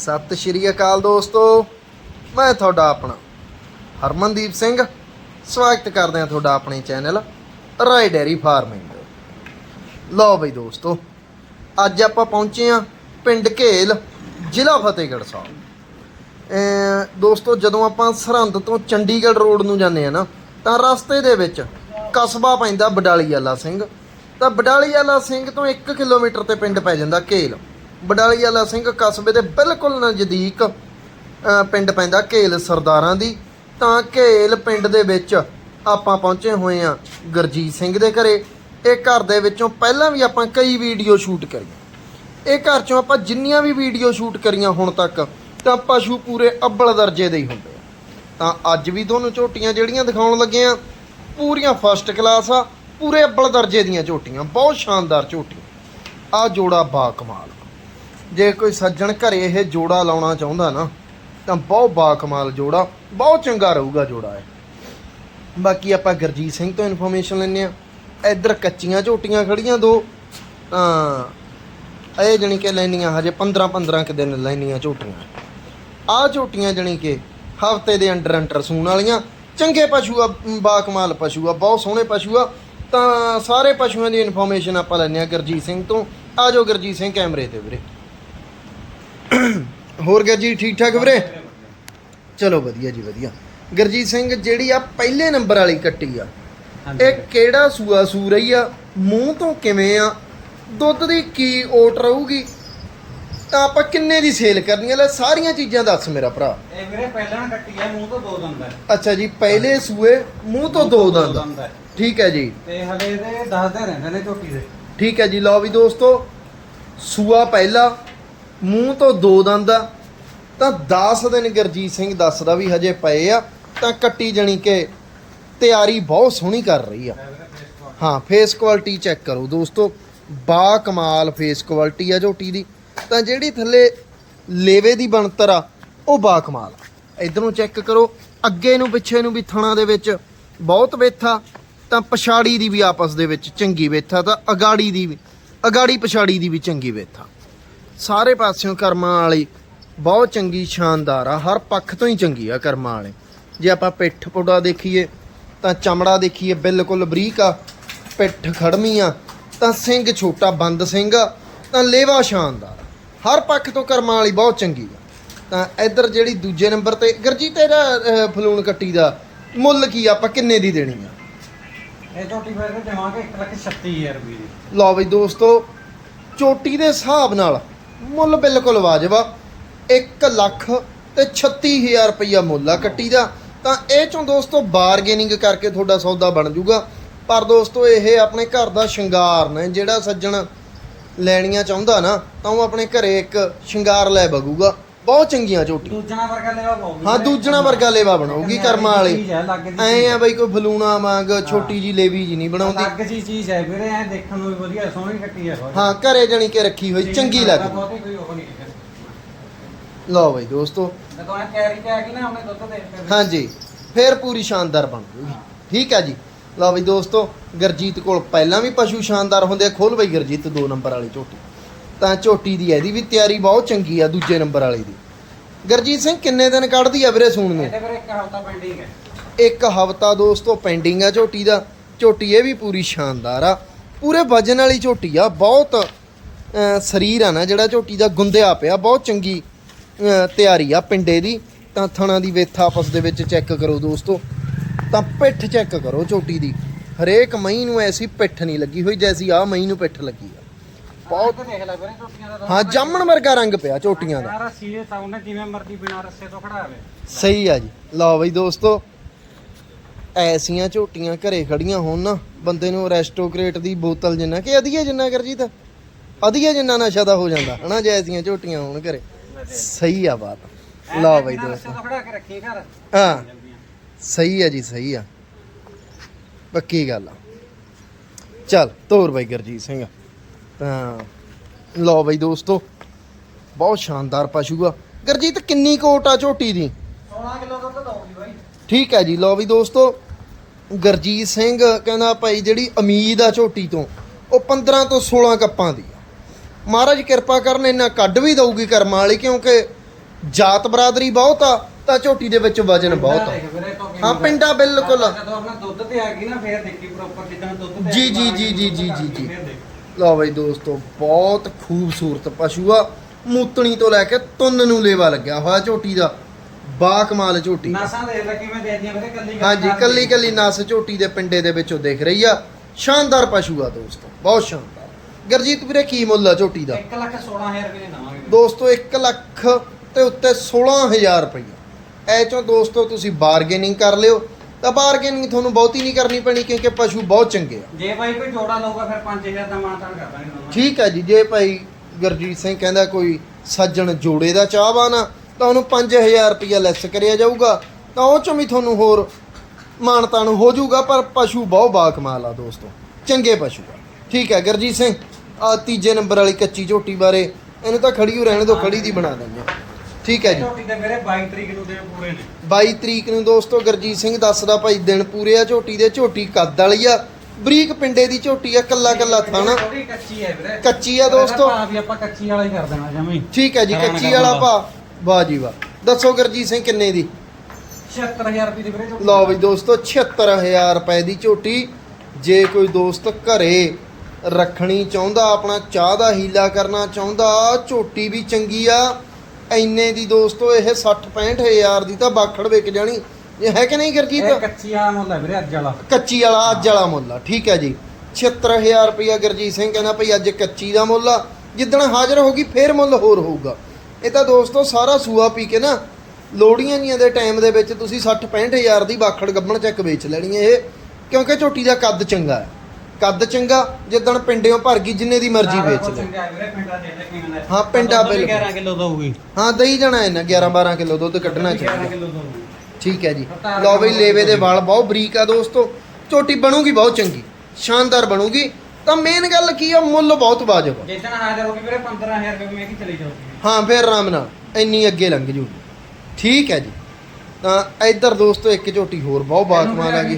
ਸਤਿ ਸ਼੍ਰੀ ਅਕਾਲ ਦੋਸਤੋ, ਮੈਂ ਤੁਹਾਡਾ ਆਪਣਾ ਹਰਮਨਦੀਪ ਸਿੰਘ। ਸਵਾਗਤ ਕਰਦੇ ਹਾਂ ਤੁਹਾਡਾ ਆਪਣੇ ਚੈਨਲ ਰਾਏ ਡੈਰੀ ਫਾਰਮਿੰਗ ਲਓ ਬਈ ਦੋਸਤੋ, ਅੱਜ ਆਪਾਂ ਪਹੁੰਚੇ ਹਾਂ ਪਿੰਡ ਘੇਲ, ਜ਼ਿਲ੍ਹਾ ਫਤਿਹਗੜ੍ਹ ਸਾਹਿਬ। ਦੋਸਤੋ, ਜਦੋਂ ਆਪਾਂ ਸਰਹੰਦ ਤੋਂ ਚੰਡੀਗੜ੍ਹ ਰੋਡ ਨੂੰ ਜਾਂਦੇ ਆ ਨਾ, ਤਾਂ ਰਸਤੇ ਦੇ ਵਿੱਚ ਕਸਬਾ ਪੈਂਦਾ ਬਡਾਲੀ ਵਾਲਾ ਸਿੰਘ। ਤਾਂ ਬਡਾਲੀ ਵਾਲਾ ਸਿੰਘ ਤੋਂ 1 ਕਿਲੋਮੀਟਰ ਤੇ ਪਿੰਡ ਪੈ ਜਾਂਦਾ ਘੇਲ। ਬਡਾਲੀ ਵਾਲਾ ਸਿੰਘ ਕਸਬੇ ਦੇ ਬਿਲਕੁਲ ਨਜ਼ਦੀਕ ਪਿੰਡ ਪੈਂਦਾ ਘੇਲ ਸਰਦਾਰਾਂ ਦੀ। ਤਾਂ ਘੇਲ ਪਿੰਡ ਦੇ ਵਿੱਚ ਆਪਾਂ ਪਹੁੰਚੇ ਹੋਏ ਆ ਗੁਰਜੀਤ ਸਿੰਘ ਦੇ ਘਰੇ। ਇਹ ਘਰ ਦੇ ਵਿੱਚੋਂ ਪਹਿਲਾਂ ਵੀ ਆਪਾਂ ਕਈ ਵੀਡੀਓ ਸ਼ੂਟ ਕਰੀਆਂ। ਇਹ ਘਰ ਚੋਂ ਆਪਾਂ ਜਿੰਨੀਆਂ ਵੀ ਵੀਡੀਓ ਸ਼ੂਟ ਕਰੀਆਂ ਹੁਣ ਤੱਕ, ਤਾਂ ਪਸ਼ੂ ਪੂਰੇ ਅੱਬਲ ਦਰਜੇ ਦੇ ਹੀ ਹੁੰਦੇ ਆ। ਤਾਂ ਅੱਜ ਵੀ ਤੁਹਾਨੂੰ ਝੋਟੀਆਂ ਜਿਹੜੀਆਂ ਦਿਖਾਉਣ ਲੱਗੇ ਆ ਪੂਰੀਆਂ ਫਸਟ ਕਲਾਸ ਆ, ਪੂਰੇ ਅੱਬਲ ਦਰਜੇ ਦੀਆਂ ਝੋਟੀਆਂ, ਬਹੁਤ ਸ਼ਾਨਦਾਰ ਝੋਟੀਆਂ। ਆ ਜੋੜਾ ਬਾ ਕਮਾਲ ਜੇ ਕੋਈ ਸੱਜਣ ਘਰੇ ਇਹ ਜੋੜਾ ਲਾਉਣਾ ਚਾਹੁੰਦਾ ਨਾ, ਤਾਂ ਬਹੁਤ ਬਾਕਮਾਲ ਜੋੜਾ, ਬਹੁਤ ਚੰਗਾ ਰਹੂਗਾ ਜੋੜਾ ਇਹ। ਬਾਕੀ ਆਪਾਂ ਗੁਰਜੀਤ ਸਿੰਘ ਤੋਂ ਇਨਫੋਰਮੇਸ਼ਨ ਲੈਂਦੇ ਆ ਇੱਧਰ ਕੱਚੀਆਂ ਝੋਟੀਆਂ ਖੜੀਆਂ ਦੋ। ਤਾਂ ਇਹ ਜਣੀ ਕਿ ਲੈਣੀਆਂ ਹਜੇ 15 15 ਕਿ ਦਿਨ ਲੈਣੀਆਂ ਝੋਟੀਆਂ। ਆਹ ਝੋਟੀਆਂ ਜਣੀ ਕਿ ਹਫ਼ਤੇ ਦੇ ਅੰਡਰ ਅੰਡਰ ਸੂਣ ਵਾਲੀਆਂ। ਚੰਗੇ ਪਸ਼ੂ ਆ, ਬਾਕਮਾਲ ਪਸ਼ੂ ਆ, ਬਹੁਤ ਸੋਹਣੇ ਪਸ਼ੂ ਆ। ਤਾਂ ਸਾਰੇ ਪਸ਼ੂਆਂ ਦੀ ਇਨਫੋਰਮੇਸ਼ਨ ਆਪਾਂ ਲੈਂਦੇ ਆ ਗੁਰਜੀਤ ਸਿੰਘ ਤੋਂ। ਆ ਜਾਓ ਗੁਰਜੀਤ ਸਿੰਘ ਕੈਮਰੇ ਤੇ ਵੀਰੇ। ਹੋਰ ਗੁਰਜੀਤ ਠੀਕ ਠਾਕ ਵੀਰੇ? ਚਲੋ ਵਧੀਆ ਜੀ ਵਧੀਆ। ਗੁਰਜੀਤ ਸਿੰਘ ਜਿਹੜੀ ਆ ਪਹਿਲੇ ਨੰਬਰ ਵਾਲੀ ਕੱਟੀ ਆ ਇਹ ਕਿਹੜਾ ਸੂਆ ਸੂ ਰਹੀ ਆ? ਮੂੰਹ ਤੋਂ ਕਿਵੇਂ ਆ? ਦੁੱਧ ਦੀ ਕੀ ਓਟ ਰਹੂਗੀ? ਤਾਂ ਆਪਾਂ ਕਿੰਨੇ ਦੀ ਸੇਲ ਕਰਨੀ ਆ? ਲੈ ਸਾਰੀਆਂ ਚੀਜ਼ਾਂ ਦੱਸ ਮੇਰਾ ਭਰਾ। ਇਹ ਵੀਰੇ ਪਹਿਲਾਂ ਕੱਟੀ ਹੈ ਮੂੰਹ ਤੋਂ ਦੋ ਦੰਦ ਹੈ ਅੱਛਾ ਜੀ ਪਹਿਲੇ ਸੂਏ ਮੂੰਹ ਤੋਂ ਦੋ ਦੰਦ ਠੀਕ ਹੈ ਜੀ। ਤੇ ਹਲੇ ਇਹਦੇ ਦੱਸਦੇ ਰਹਿੰਦੇ ਨੇ ਝੋਟੀ ਦੇ। ਠੀਕ ਹੈ ਜੀ ਲਓ ਵੀ ਦੋਸਤੋ ਸੂਆ ਪਹਿਲਾ ਮੂੰਹ ਤੋਂ ਦੋ ਦੰਦ ਆ, ਤਾਂ 10 ਦਿਨ ਗੁਰਜੀਤ ਸਿੰਘ ਦੱਸਦਾ ਵੀ ਹਜੇ ਪਏ ਆ, ਤਾਂ ਕੱਟੀ ਜਣੀ ਕਿ ਤਿਆਰੀ ਬਹੁਤ ਸੋਹਣੀ ਕਰ ਰਹੀ ਆ। ਹਾਂ ਫੇਸ ਕੁਆਲਿਟੀ ਚੈੱਕ ਕਰੋ ਦੋਸਤੋ, ਬਾ ਕਮਾਲ ਫੇਸ ਕੁਆਲਿਟੀ ਆ ਝੋਟੀ ਦੀ। ਤਾਂ ਜਿਹੜੀ ਥੱਲੇ ਲੇਵੇ ਦੀ ਬਣਤਰ ਆ, ਉਹ ਬਾ ਕਮਾਲ ਇਧਰੋਂ ਚੈੱਕ ਕਰੋ, ਅੱਗੇ ਨੂੰ ਪਿੱਛੇ ਨੂੰ ਵੀ ਥਣਾ ਦੇ ਵਿੱਚ ਬਹੁਤ ਵੇਥਾ ਤਾਂ ਪਛਾੜੀ ਦੀ ਵੀ ਆਪਸ ਦੇ ਵਿੱਚ ਚੰਗੀ ਵੇਥਾ ਤਾਂ ਅਗਾੜੀ ਦੀ ਵੀ, ਅਗਾੜੀ ਪਛਾੜੀ ਦੀ ਵੀ ਚੰਗੀ ਵੇਥਾ ਸਾਰੇ ਪਾਸਿਓਂ ਕਰਮਾਂ ਵਾਲੀ ਬਹੁਤ ਚੰਗੀ ਸ਼ਾਨਦਾਰ ਆ ਹਰ ਪੱਖ ਤੋਂ ਹੀ ਚੰਗੀ ਆ ਕਰਮਾਂ ਵਾਲੇ ਜੇ ਆਪਾਂ ਪਿੱਠ ਪੁੜਾ ਦੇਖੀਏ ਤਾਂ ਚਮੜਾ ਦੇਖੀਏ ਬਿਲਕੁਲ ਬਰੀਕ ਆ ਪਿੱਠ ਖੜਮੀ ਆ ਤਾਂ ਸਿੰਘ ਛੋਟਾ ਬੰਦ ਸਿੰਘ ਆ ਤਾਂ ਲੇਵਾ ਸ਼ਾਨਦਾਰ। ਹਰ ਪੱਖ ਤੋਂ ਕਰਮਾਂ ਵਾਲੀ ਬਹੁਤ ਚੰਗੀ ਆ ਤਾਂ ਇੱਧਰ ਜਿਹੜੀ ਦੂਜੇ ਨੰਬਰ ਤੇ ਗਰਜੀਤ ਇਹਦਾ ਅਹ, ਫਲੂਣ ਕੱਟੀ ਦਾ ਮੁੱਲ ਕੀ? ਆਪਾਂ ਕਿੰਨੇ ਦੀ ਦੇਣੀ ਆ ਇਹ ਝੋਟੀ ਫਿਰ ਤੇ ਦੇਵਾਂਗੇ 136000 ਰੁਪਏ ਦੀ ਲਓ ਬਈ ਦੋਸਤੋ ਚੋਟੀ ਦੇ ਹਿਸਾਬ ਨਾਲ ਮੁੱਲ ਬਿਲਕੁਲ ਵਾਜਬ ਆ 1 ਲੱਖ ਤੇ 36000 ਰੁਪਈਆ ਮੁੱਲ ਆ ਕੱਟੀ ਦਾ। ਤਾਂ ਇਹ ਚੋਂ ਦੋਸਤੋ ਬਾਰਗੇਨਿੰਗ ਕਰਕੇ ਤੁਹਾਡਾ ਸੌਦਾ ਬਣ ਜਾਊਗਾ ਪਰ ਦੋਸਤੋ ਇਹ ਆਪਣੇ ਘਰ ਦਾ ਸ਼ਿੰਗਾਰ ਨੇ, ਜਿਹੜਾ ਸੱਜਣ ਲੈਣੀਆਂ ਚਾਹੁੰਦਾ ਨਾ, ਤਾਂ ਉਹ ਆਪਣੇ ਘਰੇ ਇੱਕ ਸ਼ਿੰਗਾਰ ਲੈ ਬਗੂਗਾ ਬਹੁਤ ਚੰਗੀਆਂ ਝੋਟੀਆਂ। ਦੂਜਣਾ ਵਰਗਾ ਲੈਵਾ ਪਾਉਗੀ ਹਾਂ ਦੂਜਣਾ ਵਰਗਾ ਲੇਵਾ ਬਣਾਉਗੀ ਕਰਮਾਂ ਵਾਲੀ। ਐ ਆ ਬਈ ਕੋਈ ਫਲੂਣਾ ਵਾਂਗ ਛੋਟੀ ਜੀ ਲੇਵੀ ਜੀ ਨਹੀਂ ਬਣਾਉਂਦੀ। ਲੱਗ ਜੀ ਚੀਜ਼ ਹੈ ਵੀਰੇ ਐ ਦੇਖਣ ਨੂੰ ਵੀ ਵਧੀਆ ਸੋਹਣੀ ਕੱਟੀ ਹੈ। ਹਾਂ ਘਰੇ ਜਣੀ ਕੇ ਰੱਖੀ ਹੋਈ ਚੰਗੀ ਲੱਗਦੀ। ਲਓ ਬਈ ਦੋਸਤੋ। ਗਈ ਹਾਂਜੀ ਫੇਰ ਪੂਰੀ ਸ਼ਾਨਦਾਰ ਬਣ ਜੂਗੀ ਠੀਕ ਹੈ ਜੀ। ਲਓ ਬਈ ਦੋਸਤੋ ਗਰਜੀਤ ਕੋਲ ਪਹਿਲਾਂ ਵੀ ਪਸ਼ੂ ਸ਼ਾਨਦਾਰ ਹੁੰਦੇ ਖੋਲ ਬਈ ਗਰਜੀਤ ਦੋ ਨੰਬਰ ਵਾਲੀ ਝੋਟੀ। ਤਾਂ ਝੋਟੀ ਦੀ ਇਹਦੀ ਵੀ ਤਿਆਰੀ ਬਹੁਤ ਚੰਗੀ ਆ ਦੂਜੇ ਨੰਬਰ ਵਾਲੀ ਦੀ। ਗਰਜੀਤ ਸਿੰਘ ਕਿੰਨੇ ਦਿਨ ਕੱਢਦੀ ਆ ਵੀਰੇ ਸੂਣ ਨੂੰ? ਇਹਦੇ ਵੀਰੇ ਇੱਕ ਹਫਤਾ ਪੈਂਡਿੰਗ ਹੈ। ਇੱਕ ਹਫਤਾ ਦੋਸਤੋ ਪੈਂਡਿੰਗ ਆ ਝੋਟੀ ਦਾ। ਝੋਟੀ ਇਹ ਵੀ ਪੂਰੀ ਸ਼ਾਨਦਾਰ ਆ। ਪੂਰੇ ਵਜਨ ਵਾਲੀ ਝੋਟੀ ਆ ਬਹੁਤ ਸਰੀਰ ਆ ਨਾ ਜਿਹੜਾ ਝੋਟੀ ਦਾ ਗੁੰਦਿਆ ਪਿਆ ਬਹੁਤ ਚੰਗੀ ਤਿਆਰੀ ਆ ਪਿੰਡੇ ਦੀ। ਤਾਂ ਥਣਾ ਦੀ ਵੇਥ ਆਪਸ ਦੇ ਵਿੱਚ ਚੈੱਕ ਕਰੋ ਦੋਸਤੋ। ਤਾਂ ਪਿੱਠ ਚੈੱਕ ਕਰੋ ਝੋਟੀ ਦੀ। ਹਰੇਕ ਮਹੀਂ ਨੂੰ ਐਸੀ ਪਿੱਠ ਨਹੀਂ ਲੱਗੀ ਹੋਈ ਜੈਸੀ ਆ ਮਹੀਂ ਨੂੰ ਪਿੱਠ ਲੱਗੀ। ਬਹੁਤ ਦੇਖ ਲੈ ਵੀਰੇ ਝੋਟੀਆਂ ਦਾ ਹਾਂ ਜਾਮਣ ਵਰਗਾ ਰੰਗ ਪਿਆ ਝੋਟੀਆਂ ਦਾ। ਸਾਰਾ ਸੀਏ ਤਾਂ ਉਹਨੇ ਜਿਵੇਂ ਮਰਜ਼ੀ ਬਿਨਾਂ ਰੱਸੇ ਤੋਂ ਖੜਾਵੇ। ਸਹੀ ਆ ਜੀ। ਲਓ ਬਈ ਦੋਸਤੋ ਐਸੀਆਂ ਝੋਟੀਆਂ ਘਰੇ ਖੜੀਆਂ ਹੋਣ ਨਾ ਬੰਦੇ ਨੂੰ ਰੈਸਟੋਕਰੇਟ ਦੀ ਬੋਤਲ ਜਿੰਨਾ ਕਿ ਅਧੀਏ ਜਿੰਨਾ ਕਰਜੀਤ? ਅਧੀਏ ਜਿੰਨਾ ਨਸ਼ਾ ਦਾ ਹੋ ਜਾਂਦਾ ਹਨਾ ਜੇ ਐਸੀਆਂ ਝੋਟੀਆਂ ਹੋਣ ਘਰੇ। ਸਹੀ ਆ ਬਾਤ। ਲਓ ਬਈ ਬਿਨਾਂ ਰੱਸੇ ਦੋਸਤੋ। ਤੋਂ ਖੜਾ ਕੇ ਰੱਖੀ ਘਰ। ਹਾਂ। ਸਹੀ ਆ ਜੀ ਸਹੀ ਆ। ਪੱਕੀ ਗੱਲ ਆ। ਚੱਲ ਤੋਰ ਬਾਈ ਗੁਰਜੀਤ ਸਿੰਘ। ਤਾਂ ਲਓ ਬਈ ਦੋਸਤੋ ਬਹੁਤ ਸ਼ਾਨਦਾਰ ਪਸ਼ੂ ਆ। ਗੁਰਜੀਤ ਕਿੰਨੀ ਕੋਟ ਆ ਝੋਟੀ ਦੀ? 16 ਕਿਲੋ ਦੁੱਧ ਦਊਗੀ ਬਾਈ। ਠੀਕ ਹੈ ਜੀ ਲਓ ਵੀ ਦੋਸਤੋ ਗਰਜੀਤ ਸਿੰਘ ਕਹਿੰਦਾ ਭਾਈ ਜਿਹੜੀ ਉਮੀਦ ਆ ਝੋਟੀ ਤੋਂ ਉਹ 15 ਤੋਂ 16 ਕੱਪਾਂ ਦੀ ਮਹਾਰਾਜ ਕਿਰਪਾ ਕਰਨ ਇੰਨਾ ਕੱਢ ਵੀ ਦਊਗੀ ਕਰਮਾਂ ਵਾਲੀ ਕਿਉਂਕਿ ਜਾਤ ਬਰਾਦਰੀ ਬਹੁਤ ਆ ਤਾਂ ਝੋਟੀ ਦੇ ਵਿੱਚ ਵਜਨ ਬਹੁਤ ਆ। ਹਾਂ, ਪਿੰਡਾ ਬਿਲਕੁਲ। ਜਦੋਂ ਆਪਣਾ ਦੁੱਧ ਤੇ ਆ ਗਈ ਨਾ ਫੇਰ ਦੇਖੀ ਪ੍ਰੋਪਰ ਜਿੱਦਾਂ ਦੁੱਧ ਤੇ ਜੀ, ਜੀ, ਜੀ, ਜੀ, ਜੀ, ਜੀ, ਜੀ। ਲਓ ਬਈ ਦੋਸਤੋ ਬਹੁਤ ਖੂਬਸੂਰਤ ਪਸ਼ੂ ਆ। ਮੂਤਣੀ ਤੋਂ ਲੈ ਕੇ ਤੁੰਨ ਨੂੰ ਲੇਵਾ ਲੱਗਿਆ ਹੋਇਆ ਝੋਟੀ ਦਾ। ਬਾ ਕਮਾਲ ਝੋਟੀ ਨਾਸਾਂ ਦੇਖ ਲੈ ਕਿਵੇਂ ਦੇ ਦੀਆਂ ਵੀਰੇ ਕੱਲੀ ਹਾਂਜੀ ਕੱਲੀ ਕੱਲੀ ਨਸ ਝੋਟੀ ਦੇ ਪਿੰਡੇ ਦੇ ਵਿੱਚੋਂ ਦਿਖ ਰਹੀ ਆ। ਸ਼ਾਨਦਾਰ ਪਸ਼ੂ ਆ ਦੋਸਤੋ ਬਹੁਤ ਸ਼ਾਨਦਾਰ। ਗਰਜੀਤ ਵੀਰੇ ਕੀ ਮੁੱਲ ਆ ਝੋਟੀ ਦਾ? 1 ਲੱਖ 16000 ਰੁਪਏ ਦਵਾਂਗੇ। ਦੋਸਤੋ 1 ਲੱਖ ਤੇ ਉੱਤੇ 16000 ਰੁਪਈਆ। ਐ ਚੋਂ ਦੋਸਤੋ ਤੁਸੀਂ ਬਾਰਗੇਨਿੰਗ ਕਰ ਲਿਓ। ਤਾਂ ਬਾਰਗੇਨਿੰਗ ਤੁਹਾਨੂੰ ਬਹੁਤੀ ਨਹੀਂ ਕਰਨੀ ਪੈਣੀ ਕਿਉਂਕਿ ਪਸ਼ੂ ਬਹੁਤ ਚੰਗੇ ਆ। ਜੇ ਭਾਈ ਕੋਈ ਜੋੜਾ ਲਊਗਾ ਫਿਰ 5000 ਦਾ ਮਾਨਤਾਨ ਕਰ ਦਾਂਗੇ ਦੋਨਾਂ ਠੀਕ ਹੈ ਜੀ ਜੇ ਭਾਈ ਗੁਰਜੀਤ ਸਿੰਘ ਕਹਿੰਦਾ ਕੋਈ ਸੱਜਣ ਜੋੜੇ ਦਾ ਚਾਹਵਾਨ ਆ ਤਾਂ ਉਹਨੂੰ 5000 ਰੁਪਇਆ ਲੈਸ ਕਰਿਆ ਜਾਊਗਾ ਤਾਂ ਉਹ ਚੋਂ ਵੀ ਤੁਹਾਨੂੰ ਹੋਰ ਮਾਨਤਾਨ ਹੋ ਜਾਊਗਾ ਪਰ ਪਸ਼ੂ ਬਹੁਤ ਬਾ ਕਮਾਲ ਆ ਦੋਸਤੋ ਚੰਗੇ ਪਸ਼ੂ ਆ। ਠੀਕ ਹੈ ਗੁਰਜੀਤ ਸਿੰਘ ਆ ਤੀਜੇ ਨੰਬਰ ਵਾਲੀ ਕੱਚੀ ਝੋਟੀ ਬਾਰੇ ਇਹਨੂੰ ਤਾਂ ਖੜੀ ਹੋ ਰਹਿਣ ਦਿਓ ਖੜੀ ਦੀ ਬਣਾ ਦਿੰਦੇ ਹਾਂ ਠੀਕ ਹੈ ਜੀ। ਝੋਟੀ ਦੇ ਮੇਰੇ 22 ਤਰੀਕ ਨੂੰ ਦੇ ਪੂਰੇ ਨੇ। 22 ਤਰੀਕ ਨੂੰ ਦੋਸਤੋ ਗੁਰਜੀਤ ਸਿੰਘ ਦੱਸਦਾ ਭਾਈ ਦਿਨ ਪੂਰੇ ਆ ਝੋਟੀ ਦੇ ਝੋਟੀ ਕੱਦ ਵਾਲੀ ਆ। ਬਰੀਕ ਪਿੰਡੇ ਦੀ ਝੋਟੀ ਆ ਕੱਲਾ ਕੱਲਾ ਥਾਣਾ ਥੋੜੀ ਕੱਚੀ ਹੈ ਵੀਰੇ। ਕੱਚੀ ਆ ਦੋਸਤੋ। ਭਾਅ ਵੀ ਆਪਾਂ ਕੱਚੀ ਵਾਲਾ ਹੀ ਕਰ ਦੇਣਾ ਜਮੀ। ਠੀਕ ਹੈ ਜੀ ਕੱਚੀ ਵਾਲਾ ਵਾਲਾ। ਭਾ ਵਾਹ ਜੀ ਵਾਹ। ਦੱਸੋ ਗੁਰਜੀਤ ਸਿੰਘ ਕਿੰਨੇ ਦੀ? 76000 ਰੁਪਏ ਦੀ ਵੀਰੇ ਝੋਟੀ। ਲਓ ਬਈ ਦੋਸਤੋ 76000 ਰੁਪਏ ਦੀ ਝੋਟੀ। ਜੇ ਕੋਈ ਦੋਸਤ ਘਰੇ ਰੱਖਣੀ ਚਾਹੁੰਦਾ ਆਪਣਾ ਚਾਹ ਦਾ ਹੀਲਾ ਕਰਨਾ ਚਾਹੁੰਦਾ ਝੋਟੀ ਵੀ ਚੰਗੀ ਆ। ਐਨੇ ਦੀ ਦੋਸਤੋ ਇਹ 60 65000 ਦੀ ਤਾਂ ਬਾਖੜ ਵਿਕ ਜਾਣੀ। ਇਹ ਹੈ ਕਿ ਨਹੀਂ ਇਹ ਗੁਰਜੀਤ ਕੱਚੀ ਵਾਲਾ ਮੁੱਲ ਹੈ ਵੀਰੇ ਅੱਜ ਵਾਲਾ। ਕੱਚੀ ਵਾਲਾ ਅੱਜ ਵਾਲਾ ਮੁੱਲ ਆ ਠੀਕ ਹੈ ਜੀ। 76000 ਰੁਪਇਆ ਗੁਰਜੀਤ ਸਿੰਘ ਕਹਿੰਦਾ ਭਈ ਅੱਜ ਕੱਚੀ ਦਾ ਮੁੱਲ ਆ। ਜਿੱਦਣ ਹਾਜ਼ਰ ਹੋਗੀ ਫੇਰ ਮੁੱਲ ਹੋਰ ਹੋਊਗਾ। ਇਹ ਤਾਂ ਦੋਸਤੋ ਸਾਰਾ ਸੂਆ ਪੀ ਕੇ ਨਾ ਲੋੜੀਆਂ ਜੀਆਂ ਦੇ ਟਾਈਮ ਦੇ ਵਿੱਚ ਤੁਸੀਂ 60 65000 ਦੀ ਬਾਖੜ ਗੱਬਣ ਚੱਕ ਵੇਚ ਲੈਣੀ ਹੈ ਇਹ ਕਿਉਂਕਿ ਝੋਟੀ ਦਾ ਕੱਦ ਚੰਗਾ ਹੈ। ਕੱਦ ਚੰਗਾ ਜਿੱਦਣ ਪਿੰਡਿਓਂ ਭਰ ਗਈ ਜਿੰਨੇ ਦੀ ਮਰਜ਼ੀ ਵੇਚ ਲੈ। ਹੈ ਪਿੰਡਾਂ ਦਾ ਹਾਂ, ਪਿੰਡਾਂ ਦੁੱਧ ਵੀ ਬਿਲਕੁਲ। 11 ਕਿਲੋ ਦਊਗੀ। ਹਾਂ ਦਈ ਜਾਣਾ ਇਹਨਾਂ 11 12 ਕਿਲੋ ਦੁੱਧ ਕੱਢਣਾ 11 ਚਾਹੀਦਾ ਠੀਕ ਹੈ ਜੀ। ਲਓ ਬਈ ਲੇਵੇ ਦੇ ਵਾਲ ਬਹੁਤ ਬਰੀਕ ਆ ਦੋਸਤੋ। ਝੋਟੀ ਬਣੂਗੀ ਬਹੁਤ ਚੰਗੀ ਸ਼ਾਨਦਾਰ ਬਣੂਗੀ। ਤਾਂ ਮੇਨ ਗੱਲ ਕੀ ਆ ਮੁੱਲ ਬਹੁਤ ਵਾਜਬ ਆ। ਜਿੱਦਣ ਹਾਜ਼ਰ ਹੋਗੀ ਵੀਰੇ 15000 ਰੁਪਏ ਮੈਂ ਕੀ ਚਲੀ ਜਾਊਗੀ ਹਾਂ ਫਿਰ ਆਰਾਮ ਨਾਲ ਇੰਨੀ ਅੱਗੇ ਲੰਘ ਜੂ। ਠੀਕ ਹੈ ਜੀ। ਤਾਂ ਇੱਧਰ ਦੋਸਤੋ ਇੱਕ ਝੋਟੀ ਹੋਰ ਬਹੁਤ ਆ ਗਈ।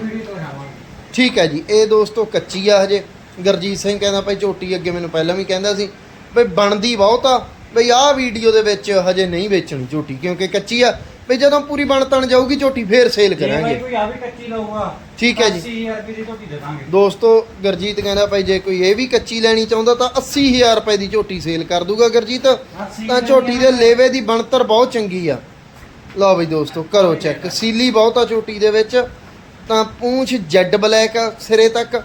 ਠੀਕ ਹੈ ਜੀ ਇਹ ਦੋਸਤੋ ਕੱਚੀ ਆ ਹਜੇ। ਗਰਜੀਤ ਸਿੰਘ ਕਹਿੰਦਾ ਭਾਈ ਝੋਟੀ ਅੱਗੇ ਮੈਨੂੰ ਪਹਿਲਾਂ ਵੀ ਕਹਿੰਦਾ ਸੀ ਬਈ ਬਣਦੀ ਬਹੁਤ ਆ ਬਈ ਆਹ ਵੀਡੀਓ ਦੇ ਵਿੱਚ ਹਜੇ ਨਹੀਂ ਵੇਚਣੀ ਝੋਟੀ ਕਿਉਂਕਿ ਕੱਚੀ ਆ ਬਈ ਜਦੋਂ ਪੂਰੀ ਬਣ ਤਣ ਜਾਊਗੀ ਝੋਟੀ ਫੇਰ ਸੇਲ ਕਰਾਂਗੇ। ਕੋਈ ਆ ਵੀ ਕੱਚੀ ਲਊਗਾ। ਠੀਕ ਹੈ ਜੀ। 80000 ਰੁਪਏ ਦੀ ਝੋਟੀ ਦੇ ਦਾਂਗੇ। ਦੋਸਤੋ ਗਰਜੀਤ ਕਹਿੰਦਾ ਭਾਈ ਜੇ ਕੋਈ ਇਹ ਵੀ ਕੱਚੀ ਲੈਣੀ ਚਾਹੁੰਦਾ ਤਾਂ 80000 ਰੁਪਏ ਦੀ ਝੋਟੀ ਸੇਲ ਕਰ ਦੂਗਾ ਗਰਜੀਤ। 80 ਤਾਂ ਝੋਟੀ ਦੇ ਲੇਵੇ ਦੀ ਬਣਤਰ ਬਹੁਤ ਚੰਗੀ ਆ। ਲਓ ਬਈ ਦੋਸਤੋ ਕਰੋ ਚੈੱਕ ਸੀਲੀ ਬਹੁਤ ਆ ਝੋਟੀ ਦੇ ਵਿੱਚ। ਤਾਂ ਪੂੰਛ ਜੈਡ ਬਲੈਕ ਆ ਸਿਰੇ ਤੱਕ।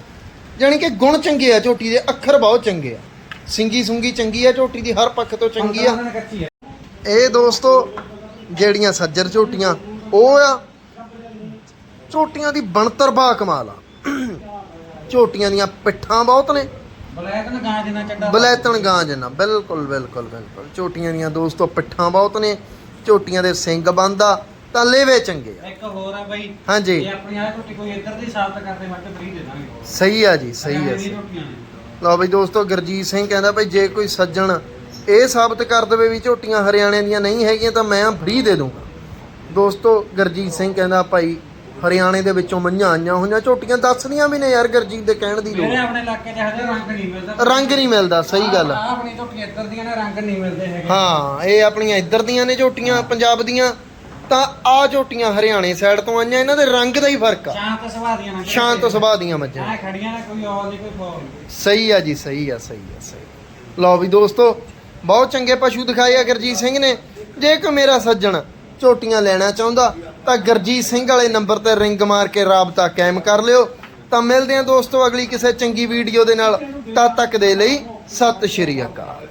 ਜਾਣੀ ਕਿ ਗੁਣ ਚੰਗੇ ਆ ਝੋਟੀ ਦੇ ਅੱਖਰ ਬਹੁਤ ਚੰਗੇ ਆ। ਸਿੰਗੀ ਸੁੰਗੀ ਚੰਗੀ ਆ ਝੋਟੀ ਦੀ ਹਰ ਪੱਖ ਤੋਂ ਚੰਗੀ ਆ। 15 ਦਿਨ ਕੱਚੀ ਹੈ ਇਹ ਦੋਸਤੋ ਜਿਹੜੀਆਂ ਸੱਜਰ ਝੋਟੀਆਂ ਉਹ ਆ ਝੋਟੀਆਂ ਦੀ ਬਣਤਰ ਬਾ ਕਮਾਲ ਆ। ਝੋਟੀਆਂ ਦੀਆਂ ਪਿੱਠਾਂ ਬਹੁਤ ਨੇ। ਬਲੈਕ ਨਾ ਗਾਂ ਜਿੰਨਾ ਚੱਡਾ ਬਲੈਤਣ ਗਾਂ ਜਨਾ ਬਿਲਕੁਲ ਬਿਲਕੁਲ ਬਿਲਕੁਲ। ਝੋਟੀਆਂ ਦੀਆਂ ਦੋਸਤੋ ਪਿੱਠਾਂ ਬਹੁਤ ਨੇ। ਝੋਟੀਆਂ ਦੇ ਸਿੰਗ ਬੰਦਾ ਤਾਂ ਲੇਵੇ ਚੰਗੇ ਆ। ਇੱਕ ਹੋਰ ਆ ਬਾਈ ਹਾਂਜੀ। ਜੇ ਆਪਣੀ ਆ ਝੋਟੀ ਕੋਈ ਇੱਧਰ ਦੀ ਸਾਫਤ ਕਰਦੇ ਮੱਟ ਫ੍ਰੀ ਦੇ ਦਾਂਗੇ ਸਹੀ ਆ ਜੀ ਸਹੀ ਆ ਨੇ। ਲਓ ਬਈ ਦੋਸਤੋ ਗੁਰਜੀਤ ਸਿੰਘ ਕਹਿੰਦਾ ਭਾਈ ਜੇ ਕੋਈ ਸੱਜਣ ਇਹ ਸਾਬਤ ਕਰ ਦੇਵੇ ਵੀ ਝੋਟੀਆਂ ਹਰਿਆਣੇ ਦੀਆਂ ਨਹੀਂ ਹੈਗੀਆਂ ਤਾਂ ਮੈਂ ਫ੍ਰੀ ਦੇ ਦੂੰਗਾ। ਦੋਸਤੋ ਗੁਰਜੀਤ ਸਿੰਘ ਕਹਿੰਦਾ ਭਾਈ ਹਰਿਆਣੇ ਦੇ ਵਿੱਚੋਂ ਮਈਆਂ ਆਈਆਂ ਹੋਈਆਂ ਝੋਟੀਆਂ ਦੱਸਦੀਆਂ ਵੀ ਨੇ ਯਾਰ ਗੁਰਜੀਤ ਦੇ ਕਹਿਣ ਦੀ ਲੋੜ। ਆਪਣੇ ਇਲਾਕੇ 'ਚ ਹਜੇ ਰੰਗ ਨਹੀਂ ਮਿਲਦਾ। ਰੰਗ ਨਹੀਂ ਮਿਲਦਾ ਸਹੀ ਗੱਲ ਆ। ਆਹ ਆਪਣੀ ਝੋਟੀਆਂ ਇੱਧਰ ਦੀਆਂ ਨੇ ਰੰਗ ਨਹੀਂ ਮਿਲਦੇ ਹੈਗੇ। ਹਾਂ ਇਹ ਆਪਣੀਆਂ ਇੱਧਰ ਦੀਆਂ ਨੇ ਝੋਟੀਆਂ ਪੰਜਾਬ ਦੀਆਂ। ਤਾਂ ਆ ਝੋਟੀਆਂ ਹਰਿਆਣੇ ਸਾਈਡ ਤੋਂ ਆਈਆਂ ਇਹਨਾਂ ਦੇ ਰੰਗ ਦਾ ਹੀ ਫ਼ਰਕ ਆ। ਸ਼ਾਂਤ ਸੁਭਾਅ ਦੀਆਂ ਨੇ ਸ਼ਾਂਤ ਸੁਭਾਅ ਦੀਆਂ ਮੱਝਾਂ। ਆ ਖੜੀਆਂ ਨੇ ਕੋਈ ਔਰ ਨਹੀਂ ਕੋਈ ਫੌਲ ਨਹੀਂ। ਸਹੀ ਆ ਜੀ ਸਹੀ ਆ ਸਹੀ ਆ ਸਹੀ ਲਓ ਵੀ ਦੋਸਤੋ ਬਹੁਤ ਚੰਗੇ ਪਸ਼ੂ ਦਿਖਾਏ ਆ ਗੁਰਜੀਤ ਸਿੰਘ ਨੇ। ਜੇ ਕੋਈ ਮੇਰਾ ਸੱਜਣ ਝੋਟੀਆਂ ਲੈਣਾ ਚਾਹੁੰਦਾ ਤਾਂ ਗੁਰਜੀਤ ਸਿੰਘ ਵਾਲੇ ਨੰਬਰ ਤੇ ਰਿੰਗ ਮਾਰ ਕੇ ਰਾਬਤਾ ਕਾਇਮ ਕਰ ਲਿਓ। ਤਾਂ ਮਿਲਦੇ ਆ ਦੋਸਤੋ ਅਗਲੀ ਕਿਸੇ ਚੰਗੀ ਵੀਡੀਓ ਦੇ ਨਾਲ। ਤਦ ਤੱਕ ਦੇ ਲਈ ਸਤਿ ਸ਼੍ਰੀ ਅਕਾਲ।